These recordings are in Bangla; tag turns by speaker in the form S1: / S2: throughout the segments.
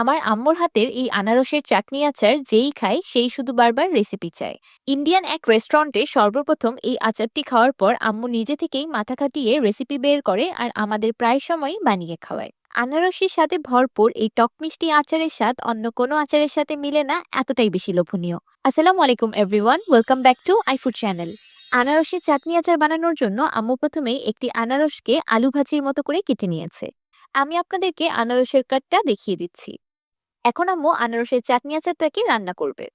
S1: আমার আম্মুর হাতের এই আনারসের চাটনি আচার যেই খায়, সেই শুধু বারবার রেসিপি চায়। ইন্ডিয়ান এক রেস্টুরেন্টে সর্বপ্রথম এই আচারটি খাওয়ার পর আম্মু নিজে থেকেই মাথা খাটিয়ে রেসিপি বের করে আর আমাদের প্রায় সময়ই বানিয়ে খাওয়ায়। আনারসের সাথে ভরপুর এই টক মিষ্টি আচারের স্বাদ অন্য কোনো আচারের সাথে মিলে না, এতটাই বেশি লোভনীয়। আসসালামু আলাইকুম everyone welcome back to iFood channel আনারসের চাটনি আচার বানানোর জন্য আম্মু প্রথমেই একটি আনারসকে আলু ভাজির মতো করে কেটে নিয়েছে। আমি আপনাদেরকে আনারসের কাটটা দেখিয়ে দিচ্ছি। এখন আম্মু আনারসের চাটনি আচারটাকে রান্না করবে।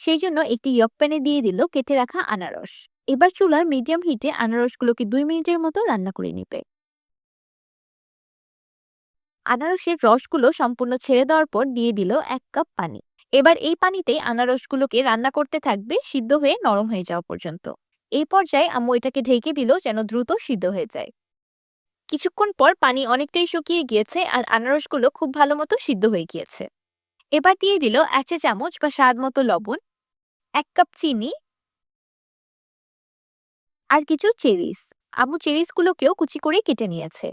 S1: সেই জন্য একটি ইয়ক প্যানে দিয়ে দিল কেটে রাখা আনারস। এবার চুলার মিডিয়াম হিটে আনারসগুলোকে দুই মিনিটের মতো রান্না করে নিবে। আনারসের রসগুলো সম্পূর্ণ ছেড়ে দেওয়ার পর দিয়ে দিল এক কাপ পানি। এবার এই পানিতে আনারসগুলোকে রান্না করতে থাকবে সিদ্ধ হয়ে নরম হয়ে যাওয়া পর্যন্ত। এই পর্যায়ে আম্মু এটাকে ঢেকে দিল যেন দ্রুত সিদ্ধ হয়ে যায়। কিছুক্ষণ পর পানি অনেকটাই শুকিয়ে গিয়েছে আর আনারসগুলো খুব ভালো মতো সিদ্ধ হয়ে গিয়েছে। এবার দিয়ে দিল এক চা চামচ বা স্বাদ মতো লবণ, এক কাপ চিনি আর কিছু চেরিস আম্মু চেরিসগুলোকেও কুচি করে কেটে নিয়েছে।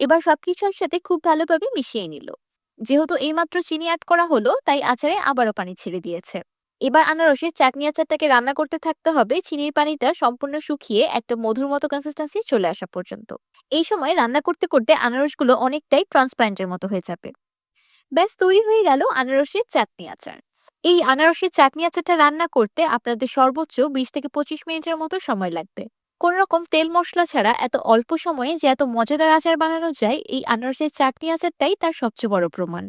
S1: এবার সবকিছু একসাথে খুব ভালোভাবে মিশিয়ে নিল। যেহেতু এইমাত্র চিনি অ্যাড করা হলো, তাই আচারে আবারও পানি ছেড়ে দিয়েছে। এবার আনারসের চাটনি আচারটাকে রান্না করতে থাকতে হবে। চিনির পানিটা সম্পূর্ণ শুকিয়ে একটা মধুর মতো কনসিস্টেন্সি চলে আসা পর্যন্ত। এই সময় রান্না করতে করতে আনারসগুলো অনেকটাই ট্রান্সপারেন্টের মতো হয়ে যাবে। ব্যাস তৈরি হয়ে গেল আনারসের চাটনি আচার। এই আনারসের চাটনি আচারটা রান্না করতে আপনাদের সর্বোচ্চ বিশ থেকে পঁচিশ মিনিটের মতো সময় লাগবে। কোন রকম তেল মশলা ছাড়া এত অল্প সময়ে যে এত মজাদার আচার বানানো যায়, এই আনারসের চাটনি আচারটাই তার সবচেয়ে বড় প্রমাণ।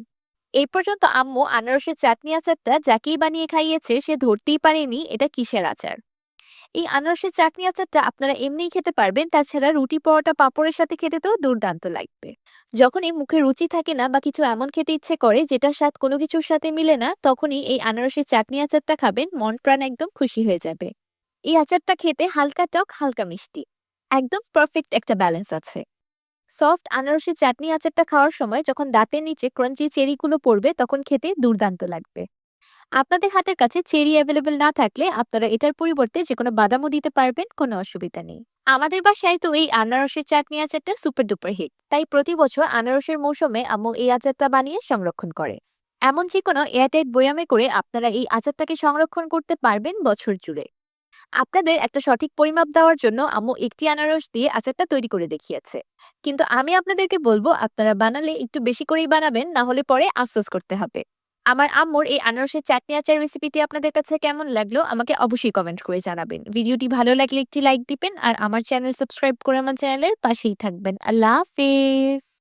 S1: এই পর্যন্ত আম্মু আনারসের চাটনি আচারটা যাকেই বানিয়ে খাইয়েছে, সে ধরতেই পারেনি এটা কিসের আচার। এই আনারসের চাটনি আচারটা আপনারা এমনিই খেতে পারবেন। তাছাড়া রুটি পরোটা পাঁপড়ের সাথে খেতে তো দুর্দান্ত লাগবে। যখনই মুখে রুচি থাকে না বা কিছু এমন খেতে ইচ্ছে করে যেটার স্বাদ কোনো কিছুর সাথে মিলে না, তখনই এই আনারসের চাটনি আচারটা খাবেন, মন প্রাণ একদম খুশি হয়ে যাবে। এই আচারটা খেতে হালকা টক, হালকা মিষ্টি। একদম পারফেক্ট একটা ব্যালেন্স আছে। সফট আনারসের চাটনি আচারটা খাওয়ার সময় যখন দাঁতের নিচে ক্রাঞ্চি চেরিগুলো পড়বে, তখন খেতে দুর্দান্ত লাগবে। আপনাদের হাতের কাছে চেরি অ্যাভেলেবেল না থাকলে আপনারা এটার পরিবর্তে যে কোনো বাদামও দিতে পারবেন, কোনো অসুবিধা নেই। আমাদের বাসায় তো এই আনারসের চাটনি আচারটা সুপার ডুপার হিট তাই প্রতি বছর আনারসের মৌসুমে আম্মু এই আচারটা বানিয়ে সংরক্ষণ করে। এমন যে কোনো এয়ারটাইট বয়ামে করে আপনারা এই আচারটাকে সংরক্ষণ করতে পারবেন বছর জুড়ে। আপনাদের একটা সঠিক পরিমাপ দেওয়ার জন্য আম্মু একটি আনারস দিয়ে আচারটা তৈরি করে দেখিয়েছে। কিন্তু আমি আপনাদেরকে বলব, আপনারা বানালে একটু বেশি করেই বানাবেন, না হলে পরে আফসোস করতে হবে। আমার আম্মুর এই আনারসের চাটনি আচার রেসিপিটি আপনাদের কাছে কেমন লাগল, আমাকে অবশ্যই কমেন্ট করে জানাবেন। ভিডিওটি ভালো লাগলে একটি লাইক দিবেন, আর আমার চ্যানেল সাবস্ক্রাইব করে আমার চ্যানেলের পাশেই থাকবেন। আল্লাহ হাফেজ!